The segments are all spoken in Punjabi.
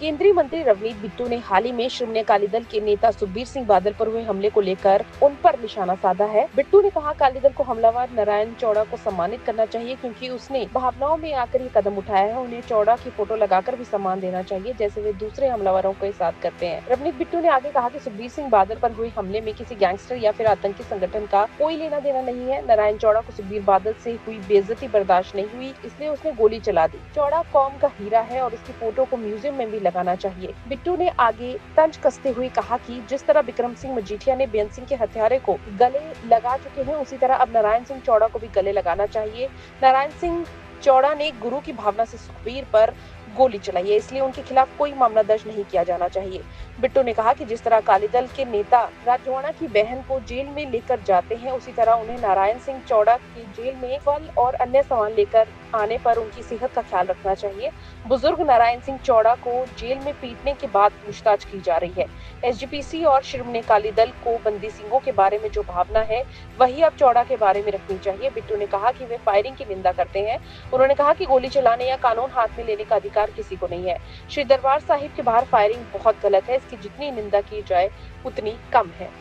केंद्रीय मंत्री रवनीत बिट्टू ने हाल ही में श्रोमणी अकाली दल के नेता सुखबीर सिंह बादल पर हुए हमले को लेकर उन पर निशाना साधा है। बिट्टू ने कहा अकाली दल को हमलावर नारायण चौड़ा को सम्मानित करना चाहिए क्योंकि उसने भावनाओं में आकर ये कदम उठाया है। उन्हें चौड़ा की फ़ोटो लगाकर भी सम्मान देना चाहिए, जैसे वे दूसरे हमलावरों के साथ करते हैं। रवनीत बिट्टू ने आगे कहा की सुखबीर सिंह बादल पर हुए हमले में किसी गैंगस्टर या फिर आतंकी संगठन का कोई लेना देना नहीं है। नारायण चौड़ा को सुखबीर बादल ऐसी हुई बेजती बर्दाश्त नहीं हुई, इसलिए उसने गोली चला दी। चौड़ा कौम का हीरा है और उसकी फ़ोटो को म्यूज़ियम में भी लगाना चाहिए। बिट्टू ने आगे तंज कसते हुए कहा कि जिस तरह बिक्रम सिंह मजीठिया ने बेन सिंह के हथियारे को गले लगा चुके हैं, उसी तरह अब नारायण सिंह चौड़ा को भी गले लगाना चाहिए। नारायण सिंह चौड़ा ने गुरु की भावना से सुखबीर पर गोली चलाई है। इसलिए उनके खिलाफ कोई मामला दर्ज नहीं किया जाना चाहिए। बिट्टू ने कहा कि जिस तरह अकाली दल के नेता राजवाड़ा की बहन को जेल में लेकर जाते हैं, उसी तरह उन्हें नारायण सिंह चौड़ा की जेल में फल और अन्य सामान लेकर आने पर उनकी सेहत का ख्याल रखना चाहिए। बुज़ुर्ग नारायण सिंह चौड़ा को जेल में पीटने के बाद पूछताछ की जा रही है। एसजीपीसी और श्रोमणी अकाली दल को बंदी सिंहों के बारे में जो भावना है, वही अब चौड़ा के बारे में रखनी चाहिए। बिट्टू ने कहा कि वे फायरिंग की निंदा करते हैं। उन्होंने कहा कि गोली चलाने या कानून हाथ में लेने का अधिकार किसी को नहीं है श्री दरबार साहिब के बाहर फायरिंग बहुत गलत है इसकी जितनी निंदा की जाए उतनी कम है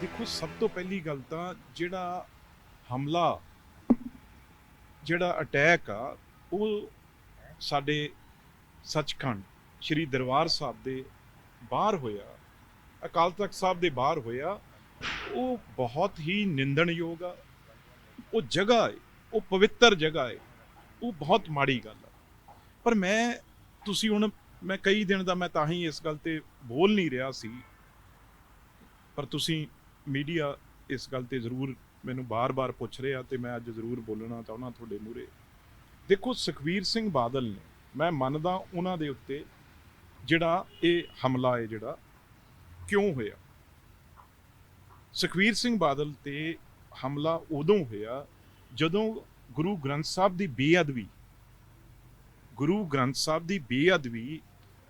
ਦੇਖੋ ਸਭ ਤੋਂ ਪਹਿਲੀ ਗੱਲ ਤਾਂ ਜਿਹੜਾ ਹਮਲਾ ਜਿਹੜਾ ਅਟੈਕ ਆ ਉਹ ਸਾਡੇ ਸੱਚਖੰਡ ਸ੍ਰੀ ਦਰਬਾਰ ਸਾਹਿਬ ਦੇ ਬਾਹਰ ਹੋਇਆ ਅਕਾਲ ਤਖਤ ਸਾਹਿਬ ਦੇ ਬਾਹਰ ਹੋਇਆ ਉਹ ਬਹੁਤ ਹੀ ਨਿੰਦਣਯੋਗ ਆ ਉਹ ਜਗ੍ਹਾ ਹੈ ਉਹ ਪਵਿੱਤਰ ਜਗ੍ਹਾ ਹੈ ਉਹ ਬਹੁਤ ਮਾੜੀ ਗੱਲ ਆ ਪਰ ਮੈਂ, ਤੁਸੀਂ ਹੁਣ, ਮੈਂ ਕਈ ਦਿਨ ਦਾ ਮੈਂ ਤਾਂ ਹੀ ਇਸ ਗੱਲ ਤੇ ਬੋਲ ਨਹੀਂ ਰਿਹਾ ਸੀ। ਪਰ ਤੁਸੀਂ ਮੀਡੀਆ ਇਸ ਗੱਲ ਤੇ ਜ਼ਰੂਰ ਮੈਨੂੰ ਬਾਰ-ਬਾਰ ਪੁੱਛ ਰਿਹਾ ਤੇ ਮੈਂ ਅੱਜ ਜ਼ਰੂਰ ਬੋਲਣਾ ਚਾਹੁੰਦਾ ਤੁਹਾਡੇ ਮੂਹਰੇ। ਦੇਖੋ ਸੁਖਵੀਰ ਸਿੰਘ ਬਾਦਲ ਨੇ, ਮੈਂ ਮੰਨਦਾ ਉਹਨਾਂ ਦੇ ਉੱਤੇ ਜਿਹੜਾ ਇਹ ਹਮਲਾ ਹੈ ਜਿਹੜਾ, ਕਿਉਂ ਹੋਇਆ? ਸੁਖਵੀਰ ਸਿੰਘ ਬਾਦਲ ਤੇ ਹਮਲਾ ਉਦੋਂ ਹੋਇਆ ਜਦੋਂ ਗੁਰੂ ਗ੍ਰੰਥ ਸਾਹਿਬ ਦੀ ਬੇਅਦਬੀ ਗੁਰੂ ਗ੍ਰੰਥ ਸਾਹਿਬ ਦੀ ਬੇਅਦਬੀ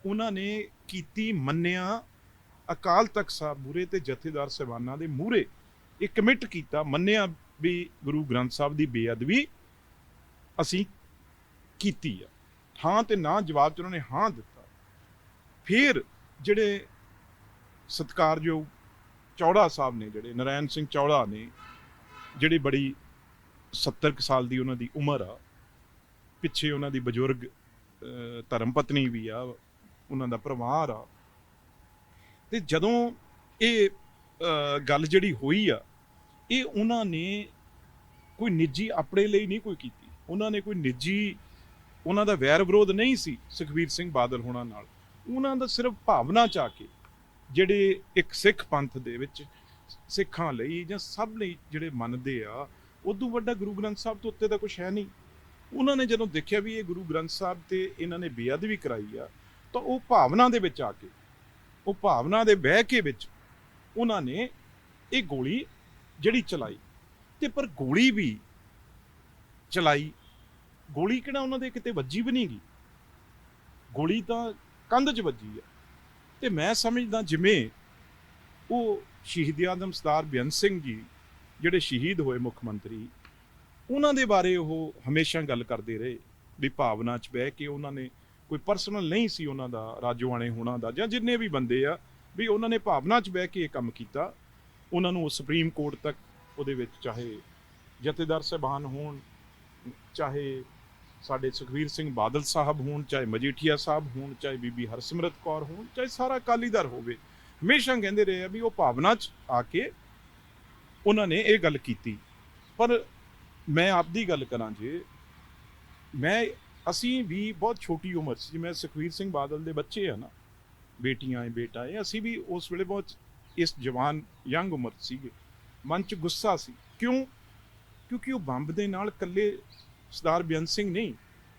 ਉਹਨਾਂ ਨੇ ਕੀਤੀ ਮੰਨਿਆ, ਅਕਾਲ ਤਖਤ ਸਾਹਿਬ ਮੂਰੇ ਤੇ ਜਥੇਦਾਰ ਸਹਿਬਾਨਾਂ ਦੇ ਮੂਰੇ ਇਹ ਕਮਿਟ ਕੀਤਾ, ਮੰਨਿਆ ਵੀ ਗੁਰੂ ਗ੍ਰੰਥ ਸਾਹਿਬ ਦੀ ਬੇਅਦਬੀ ਅਸੀਂ ਕੀਤੀ ਆ। ਹਾਂ ਤੇ ਨਾ ਜਵਾਬ ਚ ਉਹਨਾਂ ਨੇ ਹਾਂ ਦਿੱਤਾ। ਫਿਰ ਜਿਹੜੇ ਸਤਿਕਾਰਯੋਗ ਚੌੜਾ ਸਾਹਿਬ ਨੇ, ਜਿਹੜੇ ਨਰਾਇਣ ਸਿੰਘ ਚੌੜਾ ਨੇ, ਜਿਹੜੇ ਬੜੀ 70 ਕੁ ਸਾਲ ਦੀ ਉਹਨਾਂ ਦੀ ਉਮਰ ਆ, ਪਿੱਛੇ ਉਹਨਾਂ ਦੀ ਬਜ਼ੁਰਗ ਧਰਮ ਪਤਨੀ ਵੀ ਆ, ਉਹਨਾਂ ਦਾ ਪਰਿਵਾਰ ਆ। ਤੇ ਜਦੋਂ ਇਹ ਗੱਲ ਜਿਹੜੀ ਹੋਈ ਆ, ਇਹ ਉਹਨਾਂ ਨੇ ਕੋਈ ਨਿੱਜੀ ਆਪਣੇ ਲਈ ਨਹੀਂ ਕੋਈ ਕੀਤੀ। ਉਹਨਾਂ ਨੇ ਕੋਈ ਨਿੱਜੀ, ਉਹਨਾਂ ਦਾ ਵੈਰ ਵਿਰੋਧ ਨਹੀਂ ਸੀ ਸੁਖਵੀਰ ਸਿੰਘ ਬਾਦਲ ਹੋਣਾ ਨਾਲ। ਉਹਨਾਂ ਦਾ ਸਿਰਫ ਭਾਵਨਾ ਚ ਆ ਕੇ ਜਿਹੜੇ ਇੱਕ ਸਿੱਖ ਪੰਥ ਦੇ ਵਿੱਚ ਸਿੱਖਾਂ ਲਈ ਜਾਂ ਸਭ ਲਈ ਜਿਹੜੇ ਮੰਨਦੇ ਆ, ਉਦੋਂ ਵੱਡਾ ਗੁਰੂ ਗ੍ਰੰਥ ਸਾਹਿਬ ਤੋਂ ਉੱਤੇ ਤਾਂ ਕੁਝ ਹੈ ਨਹੀਂ। ਉਹਨਾਂ ਨੇ ਜਦੋਂ ਦੇਖਿਆ ਵੀ ਇਹ ਗੁਰੂ ਗ੍ਰੰਥ ਸਾਹਿਬ ਤੇ ਇਹਨਾਂ ਨੇ ਬੇਅਦਬੀ ਕਰਾਈ ਆ, ਤਾਂ ਉਹ ਭਾਵਨਾ ਦੇ ਵਿੱਚ ਆ ਕੇ, ਉਹ ਭਾਵਨਾ ਦੇ ਬਹਿ ਕੇ ਵਿੱਚ ਉਹਨਾਂ ਨੇ ਇਹ ਗੋਲੀ ਜਿਹੜੀ ਚਲਾਈ ਤੇ ਪਰ ਗੋਲੀ ਵੀ ਚਲਾਈ। ਗੋਲੀ ਕਿਹੜਾ ਉਹਨਾਂ ਦੇ ਕਿਤੇ ਵੱਜੀ ਵੀ ਨਹੀਂ ਗਈ। ਗੋਲੀ ਤਾਂ ਕੰਧ 'ਚ ਵੱਜੀ ਆ। ਤੇ ਮੈਂ ਸਮਝਦਾ ਜਿਵੇਂ ਉਹ ਸ਼ਹੀਦ ਆਦਮ ਸਰਦਾਰ ਬੇਅੰਤ ਸਿੰਘ ਜੀ, ਜਿਹੜੇ ਸ਼ਹੀਦ ਹੋਏ ਮੁੱਖ ਮੰਤਰੀ ਉਹਨਾਂ ਦੇ ਬਾਰੇ ਉਹ ਹਮੇਸ਼ਾ ਗੱਲ ਕਰਦੇ ਰਹੇ ਵੀ ਭਾਵਨਾ 'ਚ ਬਹਿ ਕੇ ਉਹਨਾਂ ਨੇ ਕੋਈ ਪਰਸਨਲ ਨਹੀਂ ਸੀ ਉਹਨਾਂ ਦਾ, ਰਾਜੋਆਣੇ ਹੋਣਾ ਦਾ ਜਾਂ ਜਿੰਨੇ ਵੀ ਬੰਦੇ ਆ, ਵੀ ਉਹਨਾਂ ਨੇ ਭਾਵਨਾ 'ਚ ਬਹਿ ਕੇ ਇਹ ਕੰਮ ਕੀਤਾ। ਉਹਨਾਂ ਨੂੰ ਸੁਪਰੀਮ ਕੋਰਟ ਤੱਕ ਉਹਦੇ ਵਿੱਚ ਚਾਹੇ ਜਥੇਦਾਰ ਸਾਹਿਬਾਨ ਹੋਣ, ਚਾਹੇ ਸਾਡੇ ਸੁਖਵੀਰ ਸਿੰਘ ਬਾਦਲ ਸਾਹਿਬ ਹੋਣ, ਚਾਹੇ ਮਜੀਠੀਆ ਸਾਹਿਬ ਹੋਣ, ਚਾਹੇ ਬੀਬੀ ਹਰਸਿਮਰਤ ਕੌਰ ਹੋਣ, ਚਾਹੇ ਸਾਰਾ ਅਕਾਲੀ ਦਲ ਹੋਵੇ, ਹਮੇਸ਼ਾ ਕਹਿੰਦੇ ਰਹੇ ਆ ਵੀ ਉਹ ਭਾਵਨਾ 'ਚ ਆ ਕੇ ਉਹਨਾਂ ਨੇ ਇਹ ਗੱਲ ਕੀਤੀ। ਪਰ ਮੈਂ ਆਪਦੀ ਗੱਲ ਕਰਾਂ ਜੇ, ਮੈਂ, ਅਸੀਂ ਵੀ ਬਹੁਤ ਛੋਟੀ ਉਮਰ ਸੀ, ਜਿਵੇਂ ਸੁਖਵੀਰ ਸਿੰਘ ਬਾਦਲ ਦੇ ਬੱਚੇ ਆ ਨਾ, ਬੇਟੀਆਂ ਹੈ ਬੇਟਾ ਹੈ ਅਸੀਂ ਵੀ ਉਸ ਵੇਲੇ ਬਹੁਤ ਇਸ ਜਵਾਨ, ਯੰਗ ਉਮਰ ਸੀਗੇ, ਮਨ 'ਚ ਗੁੱਸਾ ਸੀ, ਕਿਉਂ? ਕਿਉਂਕਿ ਉਹ ਬੰਬ ਦੇ ਨਾਲ ਇਕੱਲੇ ਸਰਦਾਰ ਬੇਅੰਤ ਸਿੰਘ ਨਹੀਂ,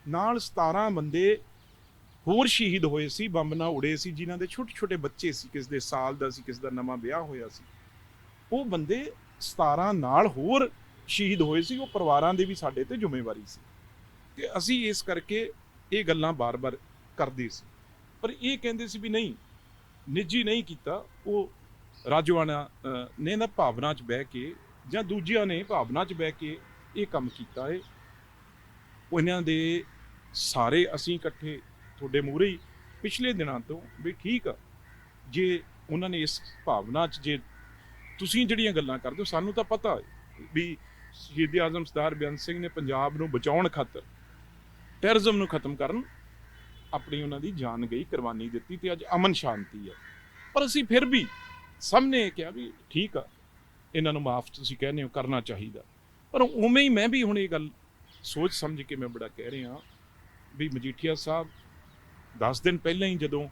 ਨਾਲ 17 ਬੰਦੇ ਹੋਰ ਸ਼ਹੀਦ ਹੋਏ ਸੀ, ਬੰਬ ਨਾਲ ਉੜੇ ਸੀ, ਜਿਨ੍ਹਾਂ ਦੇ ਛੋਟੇ ਛੋਟੇ ਬੱਚੇ ਸੀ, ਕਿਸ ਦੇ ਸਾਲ ਦਾ ਸੀ, ਕਿਸ ਦਾ ਨਵਾਂ ਵਿਆਹ ਹੋਇਆ ਸੀ, ਉਹ ਬੰਦੇ 17 ਨਾਲ ਹੋਰ ਸ਼ਹੀਦ ਹੋਏ ਸੀ, ਉਹ ਪਰਿਵਾਰਾਂ ਦੀ ਵੀ ਸਾਡੇ ਤੇ ਜ਼ਿੰਮੇਵਾਰੀ ਸੀ। ਕਿ ਅਸੀਂ ਇਸ ਕਰਕੇ ਇਹ ਗੱਲਾਂ ਬਾਰ-ਬਾਰ ਕਰਦੇ ਸੀ। ਪਰ ਇਹ ਕਹਿੰਦੇ ਸੀ ਵੀ ਨਹੀਂ, ਨਿੱਜੀ ਨਹੀਂ ਕੀਤਾ, ਉਹ ਰਾਜਵਾਨਾ ਨੇ ਨਾ ਭਾਵਨਾ 'ਚ ਬਹਿ ਕੇ ਜਾਂ ਦੂਜਿਆਂ ਨੇ ਭਾਵਨਾ 'ਚ ਬਹਿ ਕੇ ਇਹ ਕੰਮ ਕੀਤਾ ਹੈ ਉਹ ਇਹਨਾਂ ਦੇ ਸਾਰੇ ਅਸੀਂ ਇਕੱਠੇ ਤੁਹਾਡੇ ਮੂਹਰੇ ਹੀ ਪਿਛਲੇ ਦਿਨਾਂ ਤੋਂ ਵੀ ਠੀਕ ਆ। ਜੇ ਉਹਨਾਂ ਨੇ ਇਸ ਭਾਵਨਾ 'ਚ, ਜੇ ਤੁਸੀਂ ਜਿਹੜੀਆਂ ਗੱਲਾਂ ਕਰਦੇ ਹੋ, ਸਾਨੂੰ ਤਾਂ ਪਤਾ ਵੀ ਸ਼ਹੀਦ ਆਜ਼ਮ ਸਰਦਾਰ ਬੇਅੰਤ ਸਿੰਘ ਨੇ ਪੰਜਾਬ ਨੂੰ ਬਚਾਉਣ ਖਾਤਰ ਟੈਰਰਿਜ਼ਮ ਨੂੰ ਖਤਮ ਕਰਨ ਆਪਣੀ ਉਹਨਾਂ ਦੀ ਜਾਨ ਗਈ, ਕੁਰਬਾਨੀ ਦਿੱਤੀ ਤੇ ਅੱਜ ਅਮਨ ਸ਼ਾਂਤੀ ਹੈ। ਪਰ ਅਸੀਂ ਫਿਰ ਵੀ ਸਾਹਮਣੇ ਇਹ ਕਿਹਾ ਵੀ ਠੀਕ ਆ, ਇਹਨਾਂ ਨੂੰ ਮਾਫ ਤੁਸੀਂ ਕਹਿੰਦੇ ਹੋ, ਕਰਨਾ ਚਾਹੀਦਾ। ਪਰ ਉਵੇਂ ਹੀ ਮੈਂ ਵੀ ਹੁਣ ਇਹ ਗੱਲ ਸੋਚ ਸਮਝ ਕੇ ਮੈਂ ਬੜਾ ਕਹਿ ਰਿਹਾ ਵੀ ਮਜੀਠੀਆ ਸਾਹਿਬ 10 ਦਿਨ ਪਹਿਲਾਂ ਹੀ ਜਦੋਂ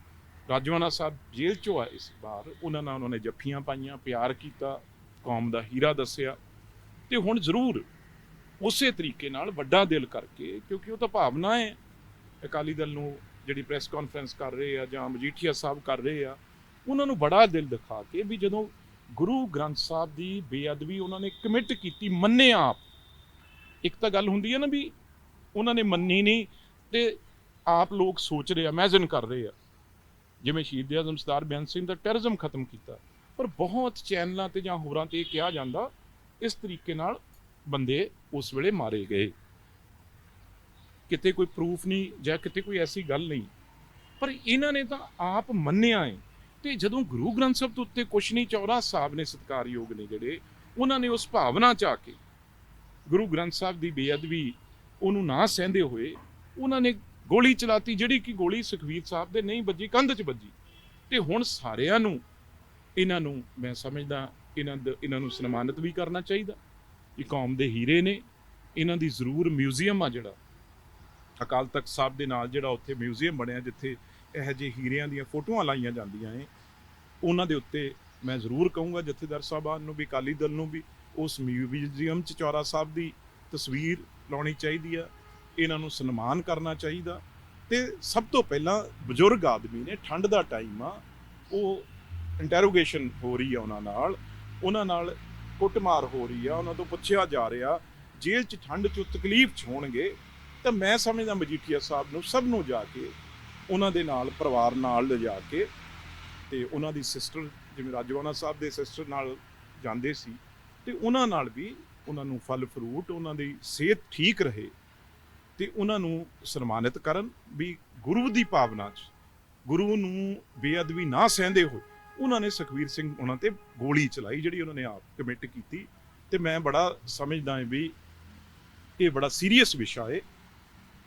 ਰਾਜਵਾਨਾ ਸਾਹਿਬ ਜੇਲ੍ਹ ਚੋਂ ਆਏ ਇਸ ਬਾਹਰ, ਉਹਨਾਂ ਨਾਲ ਉਹਨਾਂ ਨੇ ਜੱਫੀਆਂ ਪਾਈਆਂ, ਪਿਆਰ ਕੀਤਾ, ਕੌਮ ਦਾ ਹੀਰਾ ਦੱਸਿਆ। ਤੇ ਹੁਣ ਜ਼ਰੂਰ ਉਸੇ ਤਰੀਕੇ ਨਾਲ ਵੱਡਾ ਦਿਲ ਕਰਕੇ, ਕਿਉਂਕਿ ਉਹ ਤਾਂ ਭਾਵਨਾ ਹੈ, ਅਕਾਲੀ ਦਲ ਨੂੰ ਜਿਹੜੀ ਪ੍ਰੈਸ ਕਾਨਫਰੰਸ ਕਰ ਰਹੇ ਆ ਜਾਂ ਮਜੀਠੀਆ ਸਾਹਿਬ ਕਰ ਰਹੇ ਆ, ਉਹਨਾਂ ਨੂੰ ਬੜਾ ਦਿਲ ਦਿਖਾ ਕੇ ਵੀ ਜਦੋਂ ਗੁਰੂ ਗ੍ਰੰਥ ਸਾਹਿਬ ਦੀ ਬੇਅਦਬੀ ਉਹਨਾਂ ਨੇ ਕਮਿਟ ਕੀਤੀ ਮੰਨੇ ਆਪ, ਇੱਕ ਤਾਂ ਗੱਲ ਹੁੰਦੀ ਹੈ ਨਾ ਵੀ ਉਹਨਾਂ ਨੇ ਮੰਨੀ ਨਹੀਂ ਤੇ ਆਪ ਲੋਕ ਸੋਚ ਰਹੇ ਆ ਇਮੇਜਿਨ ਕਰ ਰਹੇ ਆ। ਜਿਵੇਂ ਸ਼ਹੀਦ ਆਜ਼ਮ ਸਰਦਾਰ ਬੇਅੰਤ ਸਿੰਘ ਦਾ ਟੈਰਰਿਜ਼ਮ ਖਤਮ ਕੀਤਾ, ਪਰ ਬਹੁਤ ਚੈਨਲਾਂ ਤੇ ਜਾਂ ਹੋਰਾਂ ਤੇ ਇਹ ਕਿਹਾ ਜਾਂਦਾ ਇਸ ਤਰੀਕੇ ਨਾਲ ਬੰਦੇ ਉਸ ਵੇਲੇ ਮਾਰੇ ਗਏ। ਕਿਤੇ ਕੋਈ ਪ੍ਰੂਫ ਨਹੀਂ ਜਾਂ ਕਿਤੇ ਕੋਈ ਐਸੀ ਗੱਲ ਨਹੀਂ। ਪਰ ਇਹਨਾਂ ਨੇ ਤਾਂ ਆਪ ਮੰਨਿਆ ਹੈ ਤੇ ਜਦੋਂ ਗੁਰੂ ਗ੍ਰੰਥ ਸਾਹਿਬ ਦੇ ਉੱਤੇ ਕੁਛ ਨਹੀਂ, ਚੌਰਾ ਸਾਹਿਬ ਨੇ ਸਤਕਾਰਯੋਗ ਨੇ ਜਿਹੜੇ, ਉਹਨਾਂ ਨੇ ਉਸ ਭਾਵਨਾ ਚ ਆ ਕੇ ਗੁਰੂ ਗ੍ਰੰਥ ਸਾਹਿਬ ਦੀ ਬੇਅਦਬੀ ਉਹਨੂੰ ਨਾ ਸਹਿੰਦੇ ਹੋਏ ਉਹਨਾਂ ਨੇ ਗੋਲੀ ਚਲਾਤੀ, ਜਿਹੜੀ ਕਿ ਗੋਲੀ ਸੁਖਵੀਰ ਸਾਹਿਬ ਦੇ ਨਹੀਂ ਵੱਜੀ, ਕੰਧ 'ਚ ਵੱਜੀ। ਤੇ ਹੁਣ ਸਾਰਿਆਂ ਨੂੰ, ਇਹਨਾਂ ਨੂੰ ਮੈਂ ਸਮਝਦਾ ਇਹਨਾਂ ਦ- ਇਹਨਾਂ ਨੂੰ ਸਨਮਾਨਿਤ ਵੀ ਕਰਨਾ ਚਾਹੀਦਾ। ਇਹ ਕੌਮ ਦੇ ਹੀਰੇ ਨੇ। ਇਹਨਾਂ ਦੀ ਜ਼ਰੂਰ ਮਿਊਜ਼ੀਅਮ ਆ ਜਿਹੜਾ। ਅਕਾਲ ਤਖਤ ਸਾਹਿਬ ਦੇ ਨਾਲ ਜਿਹੜਾ ਉੱਥੇ ਮਿਊਜ਼ੀਅਮ ਬਣਿਆ, ਜਿੱਥੇ ਇਹੋ ਜਿਹੇ ਹੀਰਿਆਂ ਦੀਆਂ ਫੋਟੋਆਂ ਲਾਈਆਂ ਜਾਂਦੀਆਂ ਏ ਉਹਨਾਂ ਦੇ ਉੱਤੇ ਮੈਂ ਜ਼ਰੂਰ ਕਹੂੰਗਾ, ਜਥੇਦਾਰ ਸਾਹਿਬਾਨ ਨੂੰ ਵੀ, ਅਕਾਲੀ ਦਲ ਨੂੰ ਵੀ, ਉਸ ਮਿਊਜ਼ੀਅਮ 'ਚ ਚੌਰਾ ਸਾਹਿਬ ਦੀ ਤਸਵੀਰ ਲਾਉਣੀ ਚਾਹੀਦੀ ਆ। ਇਹਨਾਂ ਨੂੰ ਸਨਮਾਨ ਕਰਨਾ ਚਾਹੀਦਾ। ਤੇ ਸਭ ਤੋਂ ਪਹਿਲਾਂ ਬਜ਼ੁਰਗ ਆਦਮੀ ਨੇ, ਠੰਡ ਦਾ ਟਾਈਮ ਆ, ਉਹ ਇੰਟਰੋਗੇਸ਼ਨ ਹੋ ਰਹੀ ਆ ਉਹਨਾਂ ਨਾਲ। ਉਹਨਾਂ ਨਾਲ ਕੁੱਟਮਾਰ ਹੋ ਰਹੀ ਆ, ਉਹਨਾਂ ਤੋਂ ਪੁੱਛਿਆ ਜਾ ਰਿਹਾ, ਜੇਲ੍ਹ 'ਚ ਠੰਡ 'ਚ ਤਕਲੀਫ 'ਚ ਹੋਣਗੇ, ਤਾਂ ਮੈਂ ਸਮਝਦਾ ਮਜੀਠੀਆ ਸਾਹਿਬ ਨੂੰ ਸਭ ਨੂੰ ਜਾ ਕੇ, ਉਹਨਾਂ ਦੇ ਨਾਲ ਪਰਿਵਾਰ ਨਾਲ ਲਿਜਾ ਕੇ, ਤੇ ਉਹਨਾਂ ਦੀ ਸਿਸਟਰ ਜਿਵੇਂ ਰਾਜਵਾਨਾ ਸਾਹਿਬ ਦੇ ਸਿਸਟਰ ਨਾਲ ਜਾਂਦੇ ਸੀ, ਤੇ ਉਹਨਾਂ ਨਾਲ ਵੀ ਉਹਨਾਂ ਨੂੰ ਫਲ ਫਰੂਟ ਉਹਨਾਂ ਦੀ ਸਿਹਤ ਠੀਕ ਰਹੇ, ਤੇ ਉਹਨਾਂ ਨੂੰ ਸਨਮਾਨਿਤ ਕਰਨ ਵੀ ਗੁਰੂ ਦੀ ਭਾਵਨਾ 'ਚ, ਗੁਰੂ ਨੂੰ ਬੇਅਦਬੀ ਨਾ ਸਹਿੰਦੇ ਹੋਏ। ਉਹਨਾਂ ਨੇ ਸੁਖਵੀਰ ਸਿੰਘ ਉਹਨਾਂ ਤੇ ਗੋਲੀ ਚਲਾਈ, ਜਿਹੜੀ ਉਹਨਾਂ ਨੇ ਆਪ ਕਮਿਟ ਕੀਤੀ ਤੇ ਮੈਂ ਬੜਾ ਸਮਝਦਾ ਹਾਂ ਵੀ ਇਹ ਬੜਾ ਸੀਰੀਅਸ ਵਿਸ਼ਾ ਹੈ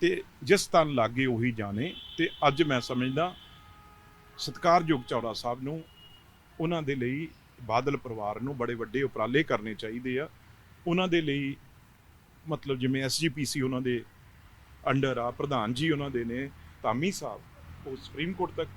ਤੇ ਜਿਸ ਤਨ ਲਾਗੇ ਉਹੀ ਜਾਣੇ ਤੇ ਅੱਜ ਮੈਂ ਸਮਝਦਾ ਸਤਿਕਾਰਯੋਗ ਚੌੜਾ ਸਾਹਿਬ ਨੂੰ ਉਹਨਾਂ ਦੇ ਲਈ ਬਾਦਲ ਪਰਿਵਾਰ ਨੂੰ ਬੜੇ ਵੱਡੇ ਉਪਰਾਲੇ ਕਰਨੇ ਚਾਹੀਦੇ ਆ। ਉਹਨਾਂ ਦੇ ਲਈ ਮਤਲਬ ਜਿਵੇਂ ਐਸਜੀਪੀਸੀ ਉਹਨਾਂ ਦੇ ਅੰਡਰ ਆ, ਪ੍ਰਧਾਨ ਜੀ ਉਹਨਾਂ ਦੇ ਨੇ, ਧਾਮੀ ਸਾਹਿਬ, ਉਹ ਸੁਪਰੀਮ ਕੋਰਟ ਤੱਕ